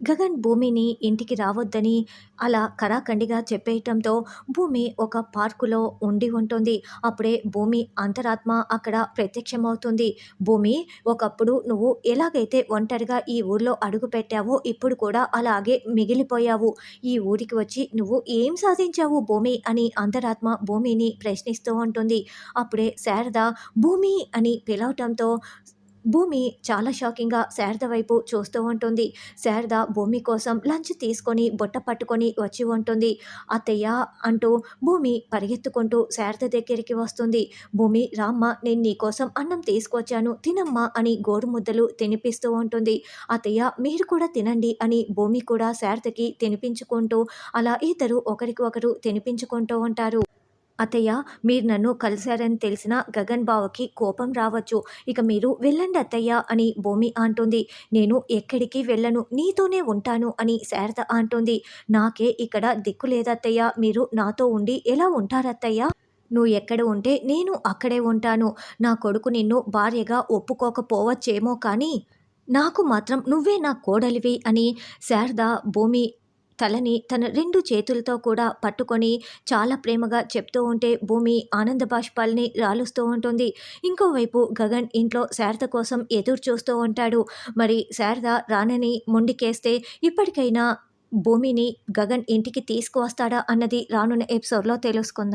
గగన్ భూమిని ఇంటికి రావద్దని అలా కరాఖండిగా చెప్పేయటంతో భూమి ఒక పార్కులో ఉండి ఉంటుంది. అప్పుడే భూమి అంతరాత్మ అక్కడ ప్రత్యక్షమవుతుంది. భూమి ఒకప్పుడు నువ్వు ఎలాగైతే ఒంటరిగా ఈ ఊర్లో అడుగు పెట్టావో ఇప్పుడు కూడా అలాగే మిగిలిపోయావు. ఈ ఊరికి వచ్చి నువ్వు ఏం సాధించావు భూమి అని అంతరాత్మ భూమిని ప్రశ్నిస్తూ ఉంటుంది. అప్పుడే శారద భూమి అని పిలవటంతో భూమి చాలా షాకింగ్గా శారద వైపు చూస్తూ ఉంటుంది. శారద భూమి కోసం లంచ్ తీసుకొని బుట్ట పట్టుకొని వచ్చి ఉంటుంది. అత్తయ్య అంటూ భూమి పరిగెత్తుకుంటూ శారద దగ్గరికి వస్తుంది. భూమి రామ్మ నేను నీకోసం అన్నం తీసుకొచ్చాను తినమ్మా అని గోడు ముద్దలు తినిపిస్తూ ఉంటుంది. అత్తయ్య మీరు కూడా తినండి అని భూమి కూడా శారదకి తినిపించుకుంటూ అలా ఇద్దరు ఒకరికి ఒకరు తినిపించుకుంటూ ఉంటారు. అతయ్య మీరు నన్ను కలిశారని తెలిసిన గగన్ బావకి కోపం రావచ్చు. ఇక మీరు వెళ్ళండి అత్తయ్య అని భూమి అంటుంది. నేను ఎక్కడికి వెళ్ళను నీతోనే ఉంటాను అని శారద అంటుంది. నాకే ఇక్కడ దిక్కు లేదత్తయ్య మీరు నాతో ఉండి ఎలా ఉంటారత్తయ్య నువ్వు ఎక్కడ ఉంటే నేను అక్కడే ఉంటాను. నా కొడుకు నిన్ను భార్యగా ఒప్పుకోకపోవచ్చేమో కానీ నాకు మాత్రం నువ్వే నా కోడలివి అని శారద భూమి తలని తన రెండు చేతులతో కూడా పట్టుకొని చాలా ప్రేమగా చెప్తూ ఉంటే భూమి ఆనంద బాష్పాల్ని రాలుస్తూ ఉంటుంది. ఇంకోవైపు గగన్ ఇంట్లో శారద కోసం ఎదురు చూస్తూ ఉంటాడు. మరి శారద రానని మొండికేస్తే ఇప్పటికైనా భూమిని గగన్ ఇంటికి తీసుకువస్తాడా అన్నది రానున్న ఎపిసోడ్లో తెలుసుకుందాం.